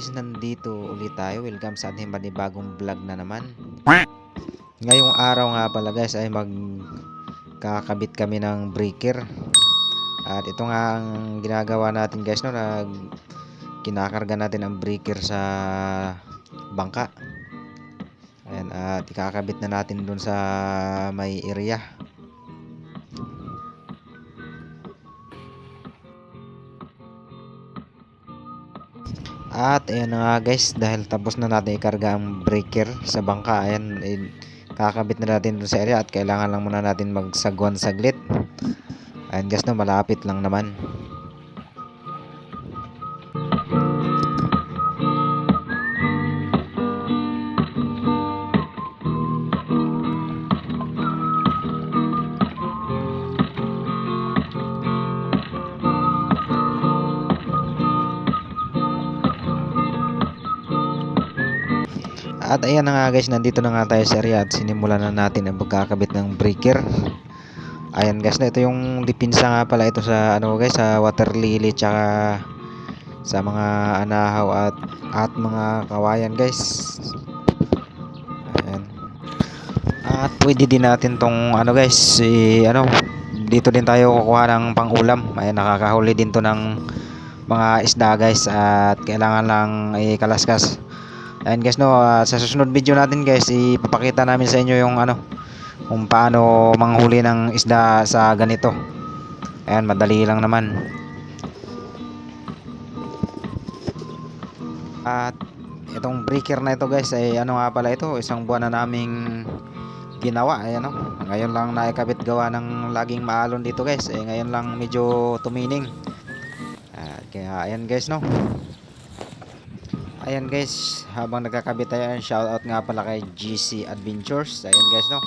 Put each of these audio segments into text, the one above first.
guys, nandito ulit tayo. Welcome sa ating panibagong vlog na naman. Ngayong araw nga pala guys ay mag kakabit kami ng breaker. At ito nga ang ginagawa natin guys no, nag kinakarga natin ang breaker sa bangka. Ayan, at ikakabit na natin dun sa may area. At ayan na nga guys, dahil tapos na natin ikarga ang breaker sa bangka, ayan, eh, kakabit na natin dun sa area at kailangan lang muna natin magsagwan saglit. Ayan guys, no, malapit lang naman. At ayan na nga guys, nandito na nga tayo sa area at sinimulan na natin ang pagkakabit ng breaker. Ayan guys, na ito yung dipinsa nga pala ito sa ano guys, sa water lily tsaka sa mga anahaw at at mga kawayan guys. Ayan. At pwede din natin tong ano guys, si ano dito din tayo kukuha ng pangulam. Ayan nakakahuli din to ng mga isda guys at kailangan lang ikalaskas. Ayan guys no, ah, sa susunod video natin guys, ipapakita namin sa inyo yung ano, kung paano manghuli ng isda sa ganito. Ayan, madali lang naman. At itong breaker na ito guys, ay ano nga pala ito, isang buwan na naming ginawa. Ayan no, ngayon lang naikabit gawa ng laging maalon dito guys. Eh, ngayon lang medyo tumining. At kaya ayan guys no, Ayan guys, habang nagkakabit tayo, ayan, shoutout nga pala kay GC Adventures. Ayan guys, no?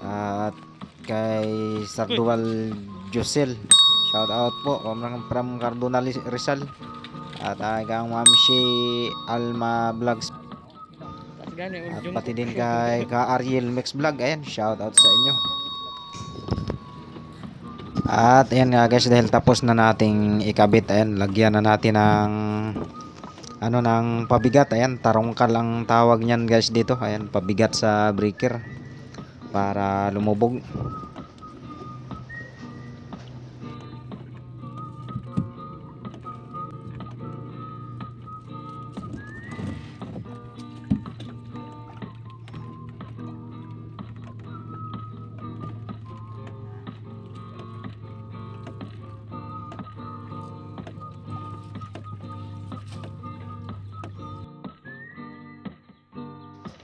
At kay Sardual Josel. Shoutout po from, from Cardona Rizal. At uh, kang Mamshi Alma Vlogs. At pati din kay ka Ariel Mix Vlog. Ayan, shoutout sa inyo. At ayan nga guys, dahil tapos na nating ikabit, ayan, lagyan na natin ng ano ng pabigat? Ayan tarongkal ang tawag niyan guys dito. Ayan pabigat sa breaker para lumubog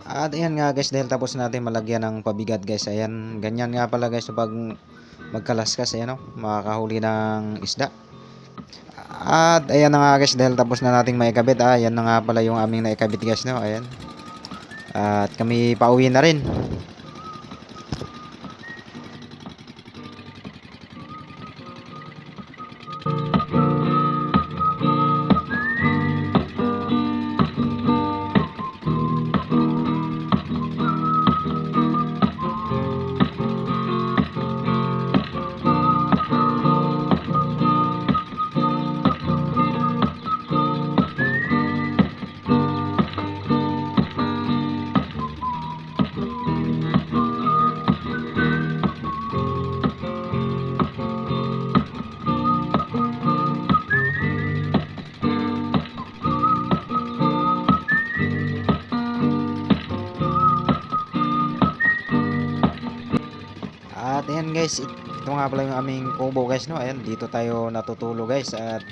At ayan nga guys, dahil tapos natin malagyan ng pabigat guys. Ayan, ganyan nga pala guys pag magkalaskas, ayan o, makakahuli ng isda. At ayan na nga guys, dahil tapos na nating maikabit. Ah, ayan na nga pala yung aming naikabit guys, no? Ayan. At kami pauwi na rin. At ayan guys, it- ito nga pala yung aming kubo guys no. Ayan, dito tayo natutulog guys at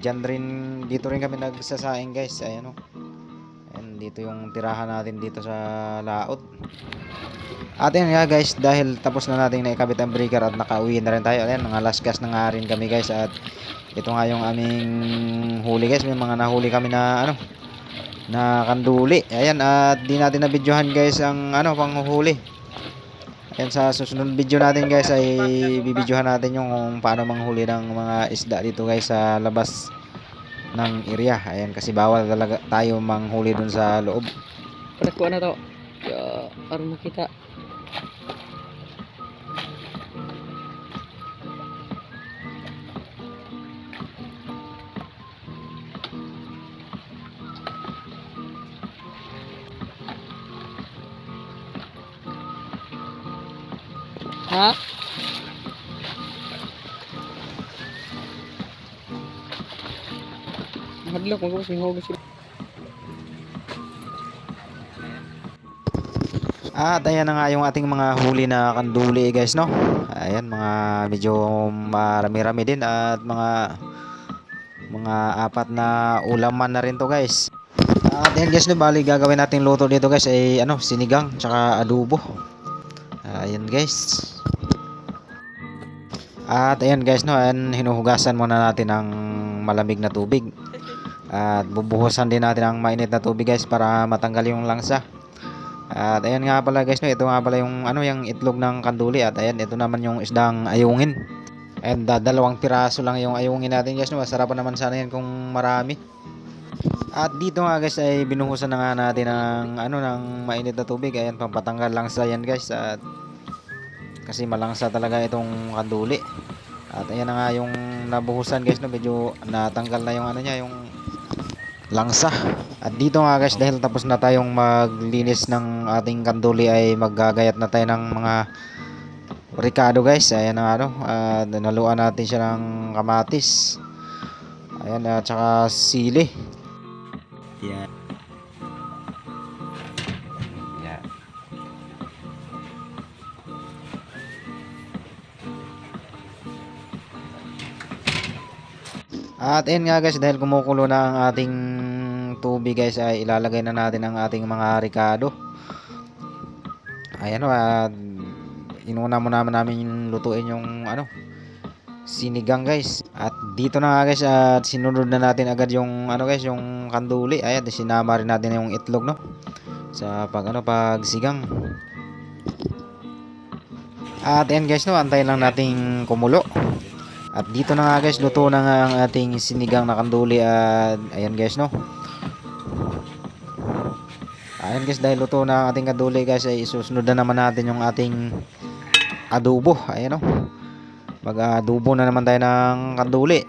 diyan rin dito rin kami nagsasaing guys. Ayan no. Ayan, dito yung tirahan natin dito sa laot. At ayan nga guys, dahil tapos na natin naikabit ang breaker at nakauwi na rin tayo. Ayan, mga last gas na nga rin kami guys at ito nga yung aming huli guys. May mga nahuli kami na ano na kanduli. Ayan, at di natin na videohan guys ang ano panghuhuli. Ayan sa susunod video natin guys ay bibidyohan natin yung kung paano manghuli ng mga isda dito guys sa labas ng area. Ayan kasi bawal talaga tayo manghuli dun sa loob. Panakuha na to. Ya, aron mo Ha? Hadlok, magkabos hugas sila. At ayan na nga yung ating mga huli na kanduli guys no. Ayan mga medyo marami-rami din at mga mga apat na ulaman na rin to guys. At ayan guys no, bali gagawin natin luto dito guys ay ano, sinigang tsaka adobo. Ayan guys. At ayan guys no, ayan, hinuhugasan muna natin ng malamig na tubig. At bubuhusan din natin ng mainit na tubig guys para matanggal yung langsa. At ayan nga pala guys no, ito nga pala yung ano yung itlog ng kanduli at ayan ito naman yung isdang ayungin. And uh, dalawang piraso lang yung ayungin natin guys no, masarapan naman sana yan kung marami. At dito nga guys ay binuhusan na nga natin ng ano ng mainit na tubig ayan pampatanggal lang sa yan guys at kasi malangsa talaga itong kanduli. At ayan na nga yung nabuhusan guys no, medyo natanggal na yung ano niya yung langsa. At dito nga guys dahil tapos na tayong maglinis ng ating kanduli ay maggagayat na tayo ng mga ricado guys. Ayan na ano, uh, naluan natin siya ng kamatis. Ayan at saka sili. Yan. At ayun nga guys, dahil kumukulo na ang ating tubig guys, ay ilalagay na natin ang ating mga ricado. Ayan o, at inuna mo naman namin lutuin yung ano, sinigang guys. At dito na nga guys, at sinunod na natin agad yung ano guys, yung kanduli. Ayan, sinama rin natin yung itlog no. Sa pag ano, pag sigang. At ayan guys no, antayin lang nating kumulo. At dito na nga guys, luto na nga ang ating sinigang na kanduli at ayan guys no. Ayan guys, dahil luto na ang ating kanduli guys, ay isusunod na naman natin yung ating adobo. Ayan no. Mag-adobo na naman tayo ng kanduli.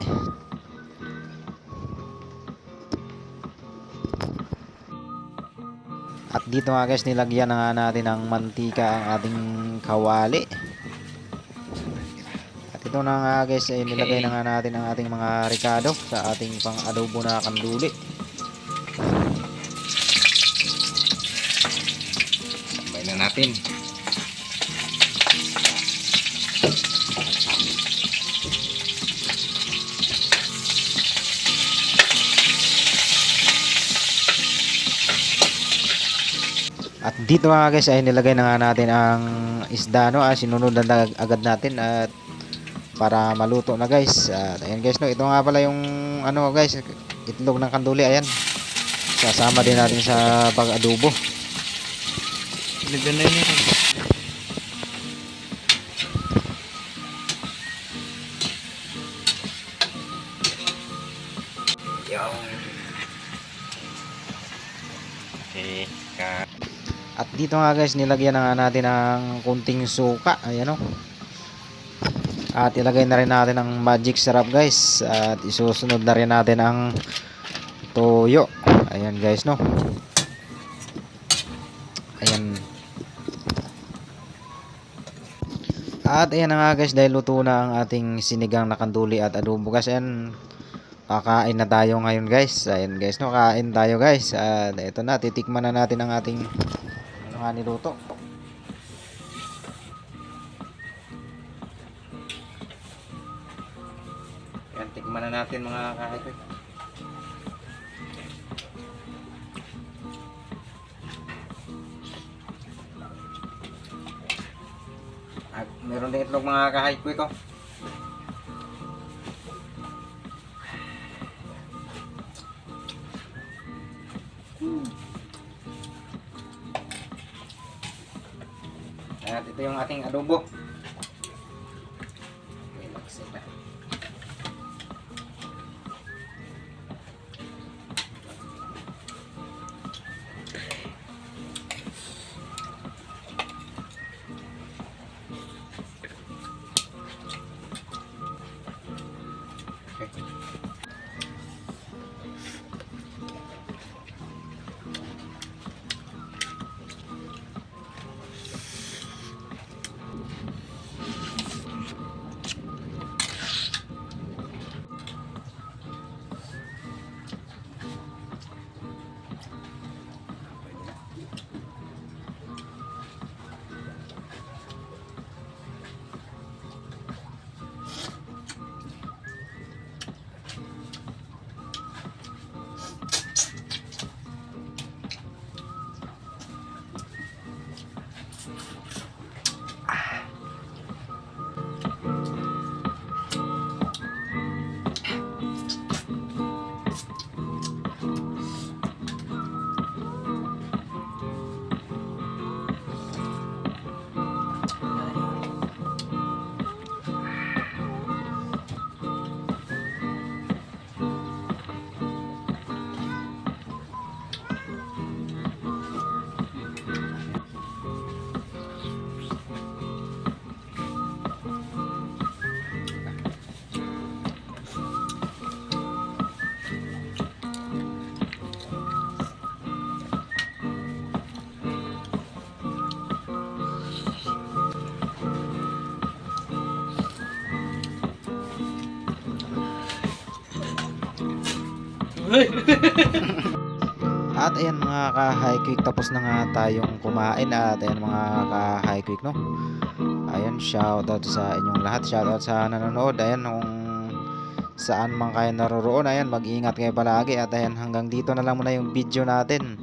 At dito nga guys, nilagyan na nga natin ng mantika ang ating kawali. Ito na nga guys, ay nilagay na nga natin ang ating mga ricado sa ating pang adobo na kanduli. Sabay na natin. At dito mga guys ay nilagay na nga natin ang isda no, ah, sinunod na agad natin at para maluto na guys. At ayan guys no, ito nga pala yung ano guys, itlog ng kanduli ayan. Sasama din natin sa pag-adobo. Lagyan na yun. Okay, At dito nga guys, nilagyan na nga natin ng kunting suka. Ayan o. At ilagay na rin natin ang magic syrup guys. At isusunod na rin natin ang toyo. Ayan guys no. Ayan. At ayan na nga guys, dahil luto na ang ating sinigang na kanduli at adobo guys. Ayan, kakain na tayo ngayon guys. Ayan guys no, kain tayo guys. At ito na, titikman na natin ang ating ano nga niluto. Tikman na natin mga kakay. At meron din itlog mga kahay ko ito. At ito yung ating adobo. At ayan mga ka-high quick tapos na nga tayong kumain at ayan mga ka-high quick no. Ayan shoutout sa inyong lahat. Shoutout sa nanonood. Ayan kung saan man kayo naroroon. Ayan mag-ingat kayo palagi at ayan hanggang dito na lang muna yung video natin.